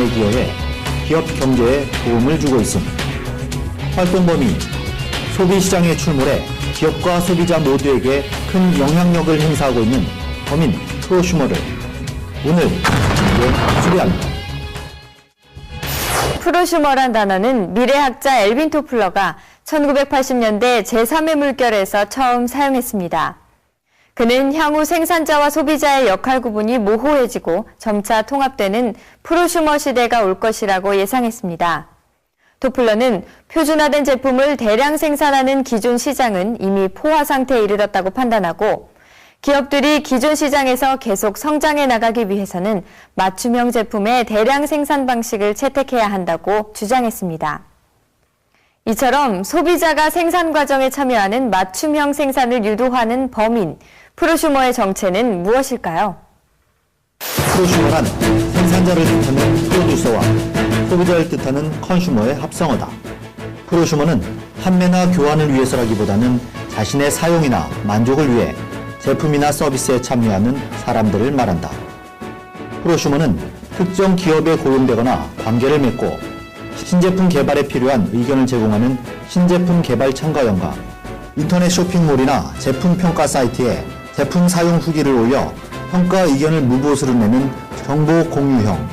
활성화에 기여해 기업 경제에 도움을 주고 있음. 활동 범위 소비 시장에 출몰해 기업과 소비자 모두에게 큰 영향력을 행사하고 있는 범인 프로슈머를 오늘 수리합니다. 프로슈머란 단어는 미래학자 엘빈 토플러가 1980년대 제3의 물결에서 처음 사용했습니다. 그는 향후 생산자와 소비자의 역할 구분이 모호해지고 점차 통합되는 프로슈머 시대가 올 것이라고 예상했습니다. 토플러는 표준화된 제품을 대량 생산하는 기존 시장은 이미 포화 상태에 이르렀다고 판단하고 기업들이 기존 시장에서 계속 성장해 나가기 위해서는 맞춤형 제품의 대량 생산 방식을 채택해야 한다고 주장했습니다. 이처럼 소비자가 생산 과정에 참여하는 맞춤형 생산을 유도하는 범인, 프로슈머의 정체는 무엇일까요? 프로슈머란 생산자를 뜻하는 프로듀서와 소비자를 뜻하는 컨슈머의 합성어다. 프로슈머는 판매나 교환을 위해서라기보다는 자신의 사용이나 만족을 위해 제품이나 서비스에 참여하는 사람들을 말한다. 프로슈머는 특정 기업에 고용되거나 관계를 맺고 신제품 개발에 필요한 의견을 제공하는 신제품 개발 참가연과 인터넷 쇼핑몰이나 제품 평가 사이트에 제품 사용 후기를 올려 평가 의견을 무보수로 내는 정보 공유형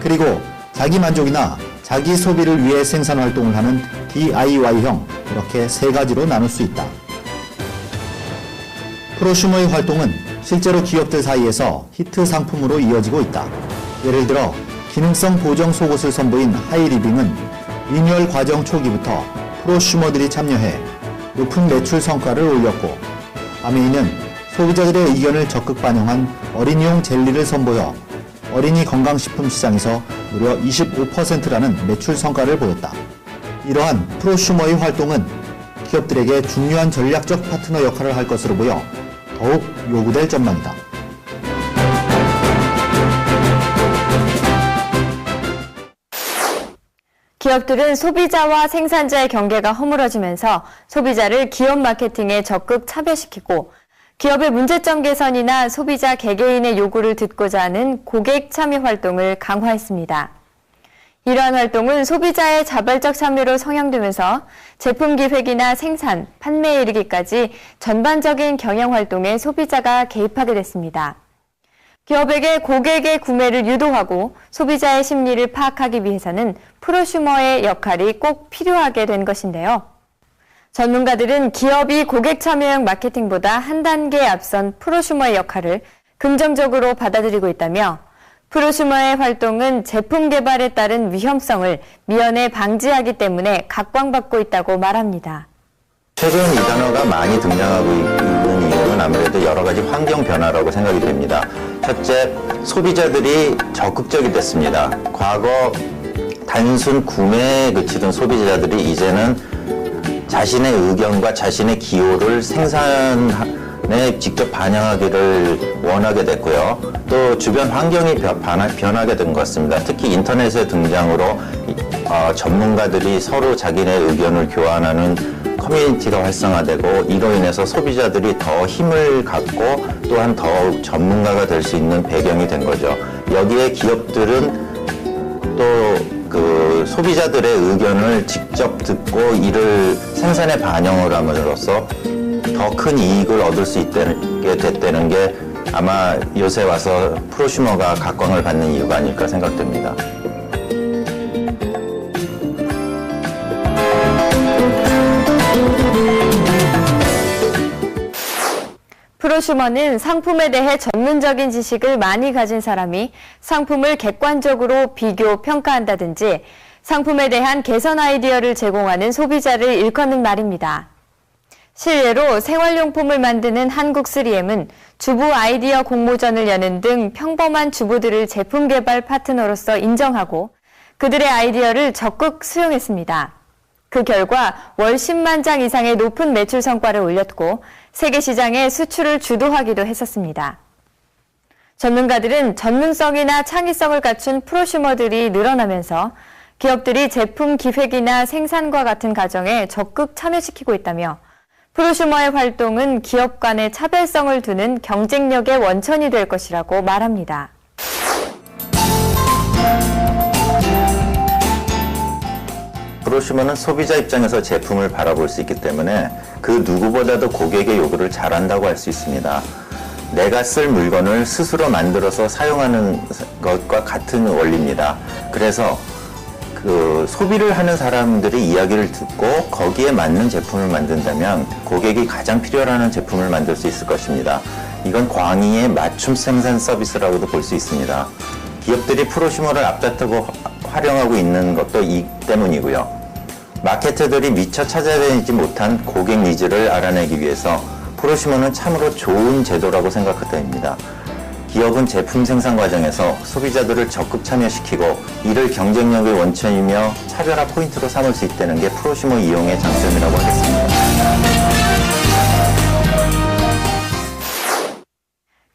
그리고 자기 만족이나 자기 소비를 위해 생산 활동을 하는 DIY형 이렇게 세 가지로 나눌 수 있다. 프로슈머의 활동은 실제로 기업들 사이에서 히트 상품으로 이어지고 있다. 예를 들어 기능성 보정 속옷을 선보인 하이리빙은 리뉴얼 과정 초기부터 프로슈머들이 참여해 높은 매출 성과를 올렸고 아메이는 소비자들의 의견을 적극 반영한 어린이용 젤리를 선보여 어린이 건강식품 시장에서 무려 25%라는 매출 성과를 보였다. 이러한 프로슈머의 활동은 기업들에게 중요한 전략적 파트너 역할을 할 것으로 보여 더욱 요구될 전망이다. 기업들은 소비자와 생산자의 경계가 허물어지면서 소비자를 기업 마케팅에 적극 차별시키고 기업의 문제점 개선이나 소비자 개개인의 요구를 듣고자 하는 고객 참여 활동을 강화했습니다. 이러한 활동은 소비자의 자발적 참여로 성향되면서 제품 기획이나 생산, 판매에 이르기까지 전반적인 경영 활동에 소비자가 개입하게 됐습니다. 기업에게 고객의 구매를 유도하고 소비자의 심리를 파악하기 위해서는 프로슈머의 역할이 꼭 필요하게 된 것인데요. 전문가들은 기업이 고객 참여형 마케팅보다 한 단계 앞선 프로슈머의 역할을 긍정적으로 받아들이고 있다며 프로슈머의 활동은 제품 개발에 따른 위험성을 미연에 방지하기 때문에 각광받고 있다고 말합니다. 최근 이 단어가 많이 등장하고 있는 이유는 아무래도 여러 가지 환경 변화라고 생각이 됩니다. 첫째, 소비자들이 적극적이 됐습니다. 과거 단순 구매에 그치던 소비자들이 이제는 자신의 의견과 자신의 기호를 생산에 직접 반영하기를 원하게 됐고요. 또 주변 환경이 변하게 된 것 같습니다. 특히 인터넷의 등장으로 어, 전문가들이 서로 자기네 의견을 교환하는 커뮤니티가 활성화되고 이로 인해서 소비자들이 더 힘을 갖고 또한 더욱 전문가가 될 수 있는 배경이 된 거죠. 여기에 기업들은 또 그 소비자들의 의견을 직접 듣고 이를 생산에 반영을 함으로써 더 큰 이익을 얻을 수 있게 됐다는 게 아마 요새 와서 프로슈머가 각광을 받는 이유가 아닐까 생각됩니다. 프로슈머는 상품에 대해 전문적인 지식을 많이 가진 사람이 상품을 객관적으로 비교, 평가한다든지 상품에 대한 개선 아이디어를 제공하는 소비자를 일컫는 말입니다. 실례로 생활용품을 만드는 한국 3M은 주부 아이디어 공모전을 여는 등 평범한 주부들을 제품 개발 파트너로서 인정하고 그들의 아이디어를 적극 수용했습니다. 그 결과 월 10만 장 이상의 높은 매출 성과를 올렸고 세계 시장의 수출을 주도하기도 했었습니다. 전문가들은 전문성이나 창의성을 갖춘 프로슈머들이 늘어나면서 기업들이 제품 기획이나 생산과 같은 과정에 적극 참여시키고 있다며 프로슈머의 활동은 기업 간의 차별성을 두는 경쟁력의 원천이 될 것이라고 말합니다. 프로슈머는 소비자 입장에서 제품을 바라볼 수 있기 때문에 그 누구보다도 고객의 요구를 잘한다고 할 수 있습니다. 내가 쓸 물건을 스스로 만들어서 사용하는 것과 같은 원리입니다. 그래서 그 소비를 하는 사람들의 이야기를 듣고 거기에 맞는 제품을 만든다면 고객이 가장 필요로 하는 제품을 만들 수 있을 것입니다. 이건 광의의 맞춤 생산 서비스라고도 볼 수 있습니다. 기업들이 프로슈머를 앞다투고 활용하고 있는 것도 이 때문이고요. 마케터들이 미처 찾아내지 못한 고객 니즈를 알아내기 위해서 프로슈머는 참으로 좋은 제도라고 생각됩니다. 기업은 제품 생산 과정에서 소비자들을 적극 참여시키고 이를 경쟁력의 원천이며 차별화 포인트로 삼을 수 있다는 게 프로슈머 이용의 장점이라고 하겠습니다.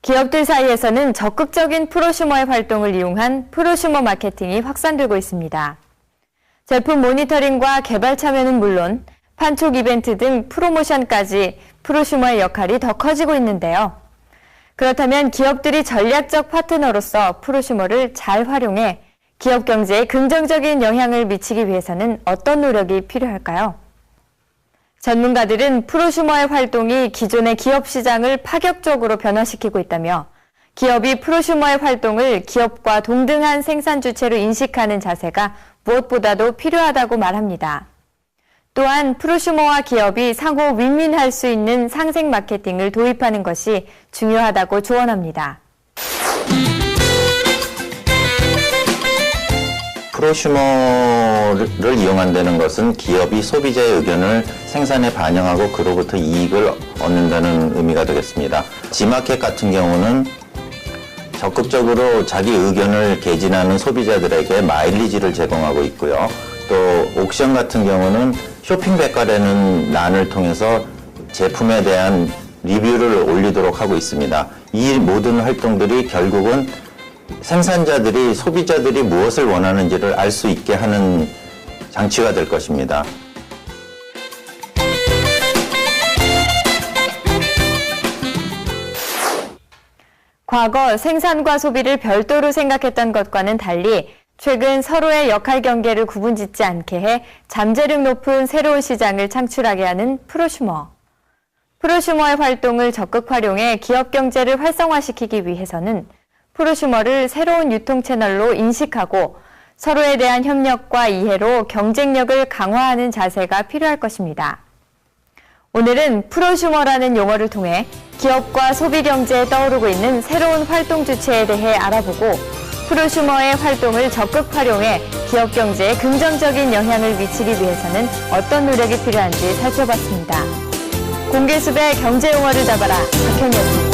기업들 사이에서는 적극적인 프로슈머의 활동을 이용한 프로슈머 마케팅이 확산되고 있습니다. 제품 모니터링과 개발 참여는 물론 판촉 이벤트 등 프로모션까지 프로슈머의 역할이 더 커지고 있는데요. 그렇다면 기업들이 전략적 파트너로서 프로슈머를 잘 활용해 기업 경제에 긍정적인 영향을 미치기 위해서는 어떤 노력이 필요할까요? 전문가들은 프로슈머의 활동이 기존의 기업 시장을 파격적으로 변화시키고 있다며 기업이 프로슈머의 활동을 기업과 동등한 생산 주체로 인식하는 자세가 무엇보다도 필요하다고 말합니다. 또한 프로슈머와 기업이 상호 윈윈할 수 있는 상생 마케팅을 도입하는 것이 중요하다고 조언합니다. 프로슈머를 이용한다는 것은 기업이 소비자의 의견을 생산에 반영하고 그로부터 이익을 얻는다는 의미가 되겠습니다. 지마켓 같은 경우는 적극적으로 자기 의견을 개진하는 소비자들에게 마일리지를 제공하고 있고요. 또 옥션 같은 경우는 쇼핑 백과라는 난을 통해서 제품에 대한 리뷰를 올리도록 하고 있습니다. 이 모든 활동들이 결국은 생산자들이 소비자들이 무엇을 원하는지를 알 수 있게 하는 장치가 될 것입니다. 과거 생산과 소비를 별도로 생각했던 것과는 달리 최근 서로의 역할 경계를 구분 짓지 않게 해 잠재력 높은 새로운 시장을 창출하게 하는 프로슈머. 프로슈머의 활동을 적극 활용해 기업 경제를 활성화시키기 위해서는 프로슈머를 새로운 유통 채널로 인식하고 서로에 대한 협력과 이해로 경쟁력을 강화하는 자세가 필요할 것입니다. 오늘은 프로슈머라는 용어를 통해 기업과 소비 경제에 떠오르고 있는 새로운 활동 주체에 대해 알아보고 프로슈머의 활동을 적극 활용해 기업 경제에 긍정적인 영향을 미치기 위해서는 어떤 노력이 필요한지 살펴봤습니다. 공개 수배 경제 용어를 잡아라 박현이었습니다.